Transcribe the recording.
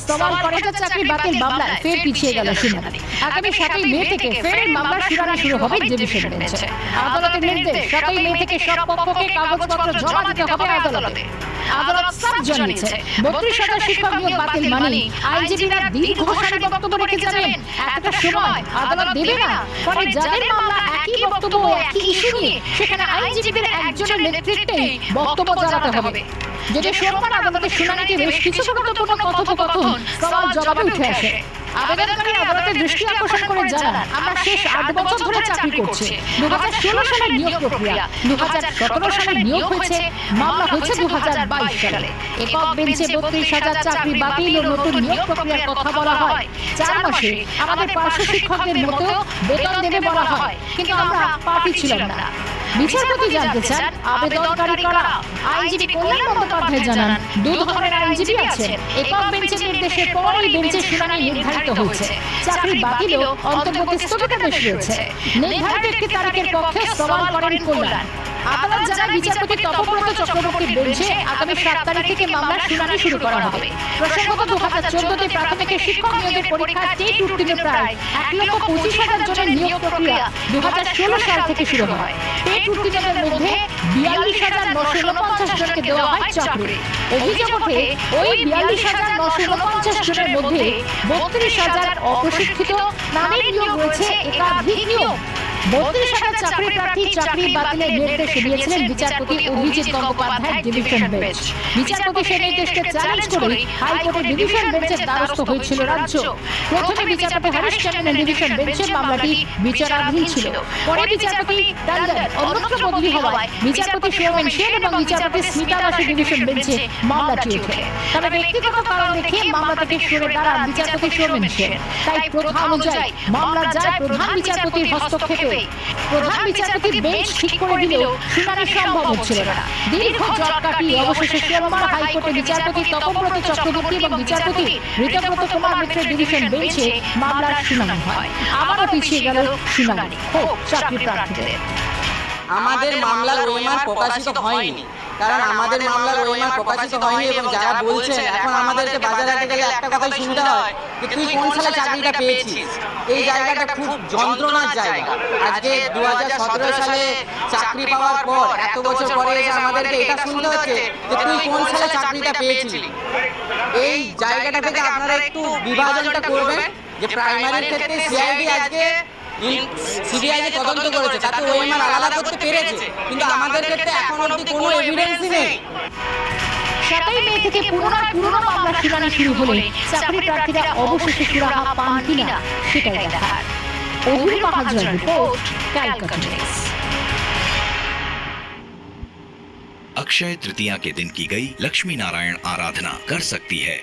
সওয়াল কলেজের চাকরি বাতিল মামলায় ফের পিছিয়ে গেল শুনানি আগামী সাতই মে থেকে ফের মামলার শুনানি শুরু হবে ডিভিশন বেঞ্চে আদালতের নির্দেশ সাতই মে থেকে সব পক্ষকে কাগজপত্র জমা দিতে হবে আদালতে। আদালত সাফ জানিয়েছে। বত্রিশ হাজার শিক্ষক নিয়োগ বাতিল মানে আইনজীবীরা দীর্ঘ সারি বক্তব্য রেখে যাবেন একটা সময় আদালত দেবে না। ফলে যাদের মামলা একই বক্তব্য একই ইস্যু নিয়ে সেখানে আইনজীবীদের একজনের নেতৃত্বেই বক্তব্য জানাতে হবে। যদি সোমবার আদালতের শুনানিতে বেশ কিছু গুরুত্বপূর্ণ কথোপকথন সওয়াল জবাবে উঠে আসে। আবেদনকারী আদালতের দৃষ্টি আকর্ষণ করে জানান আমরা শেষ আট বছর ধরে চাকরি করছি। দু হাজার ষোলো সালের নিয়োগ প্রক্রিয়া দু হাজার সতেরো সালে নিয়োগ হয়েছে মামলা হয়েছে দু হাজার বাইশ সালে। একক বেঞ্চে বত্রিশ হাজার চাকরি বাতিল ও নতুন নিয়োগ প্রক্রিয়ার কথা বলা হয়। চার মাসে আমাদের পার্শ্ব শিক্ষকদের মতো বেতন দেবে বলা হয়। কিন্তু আমরা পার্টি ছিলাম না। বিচারপতি জানতে চান আবেদনকারী কারা? আইনজীবী কল্যাণ বন্দ্যোপাধ্যায় জানান দু ধরনের আইনজীবী আছেন। একক বেঞ্চের নির্দেশের পর ওই বেঞ্চের শুনানি নির্ধারিত হয়েছে। চাকরি বাতিল ও অন্তর্বর্তী স্থগিতাদেশ রয়েছে। নির্ধারিত একটি তারিখের পক্ষে সওয়াল করেন কল্যাণ। আদালত জানায় বিচারপতি তপব্রত চক্রবর্তী বেঞ্চে আগামী সাত তারিখ থেকে মামলার শুনানি শুরু করা হবে। প্রসঙ্গত দু হাজার চোদ্দতে প্রাথমিকের শিক্ষক নিয়োগের পরীক্ষা টেট উত্তীর্ণ প্রায় এক লক্ষ পঁচিশ হাজার জনের নিয়োগ প্রক্রিয়া দু হাজার ষোলো সাল থেকে শুরু হয়। টেট উত্তীর্ণদের মধ্যে বিয়াল্লিশ হাজার নশো উনপঞ্চাশ জনকে দেওয়া হয় চাকরি। অভিযোগ ওঠে ওই বিয়াল্লিশ হাজার নশো উনপঞ্চাশ জনের মধ্যে বত্রিশ হাজার অপ্রশিক্ষিত নামের নিয়োগ রয়েছে একাধিক নিয়োগ বত্রিশ হাজার চাকরি প্রার্থী চাকরি বাতিলের নির্দেশ দিয়েছিলেন বিচারপতি অভিজিৎ গঙ্গোপাধ্যায় ডিভিশন বেঞ্চ বিচারপতি সেই নির্দেশকে চ্যালেঞ্জ করে হাইকোর্টের ডিভিশন বেঞ্চের দ্বারস্থ হয়েছিল রাজ্য। প্রথমে বিচারপতি হরিশ চ্যানেলের ডিভিশন বেঞ্চে মামলাটি বিচারাধীন ছিল। পরে বিচারপতি টান্ডন অন্যত্র বদলি হওয়ায় বিচারপতি সৌমেন সেন এবং বিচারপতি স্মিতা দাসের ডিভিশন বেঞ্চে মামলাটি ওঠে। তবে ব্যক্তিগত কারণ দেখে মামলা থেকে সরে দাঁড়ান বিচারপতি সৌমেন সেন তাই প্রথা অনুযায়ী মামলা যায় প্রধান বিচারপতির হস্তক্ষেপে প্রধান বিচারপতি বেঞ্চ ঠিক করে দিলেও শুনানি সম্ভব হচ্ছিল না। দীর্ঘ জট কাটিয়ে অবশেষে সোমবার হাইকোর্টের বিচারপতি তপব্রত চক্রবর্তী এবং বিচারপতি ঋতব্রত কুমার মিত্রের ডিভিশন বেঞ্চে মামলার শুনানি হয়। আবারও পিছিয়ে গেল শুনানি। হোক চাকরি প্রার্থীদের। আমাদের মামলার ওএমআর প্রকাশিত হয়নি। কারণ আমাদের মামলার ওএমআর প্রকাশিত হয়নি এবং যারা বলছেন এখন আমাদেরকে বাজারে হাটে গেলে একটা কথাই শুনতে হয় যে তুই কোন সালে চাকরিটা পেয়েছিস? এই জায়গাটা খুব যন্ত্রণার জায়গা। আজকে দু সালে চাকরি পাওয়ার পর এত বছর পরে এসে আমাদেরকে এটা শুনতে হচ্ছে যে তুই কোন সালে চাকরিটা পেয়েছিলি? এই জায়গাটা থেকে আপনারা একটু বিভাজনটা করবেন যে প্রাইমারির ক্ষেত্রে সিআইডি আজকে সিবিআই যে তদন্ত করেছে তাতে ওএমআর আলাদা করতে পেরেছে কিন্তু আমাদের ক্ষেত্রে এখন অবধি কোনো এভিডেন্সই নেই সাতই মে থেকে পুনরায় পুরনো মামলার শুনানি শুরু হলে চাকরি প্রার্থীরা অবশেষে সুরাহা পান কিনা সেটাই দেখার অভির মহাজন report Calcutta news Akshaya Tritiya के दिन की गई लक्ष्मी नारायण आराधना कर सकती है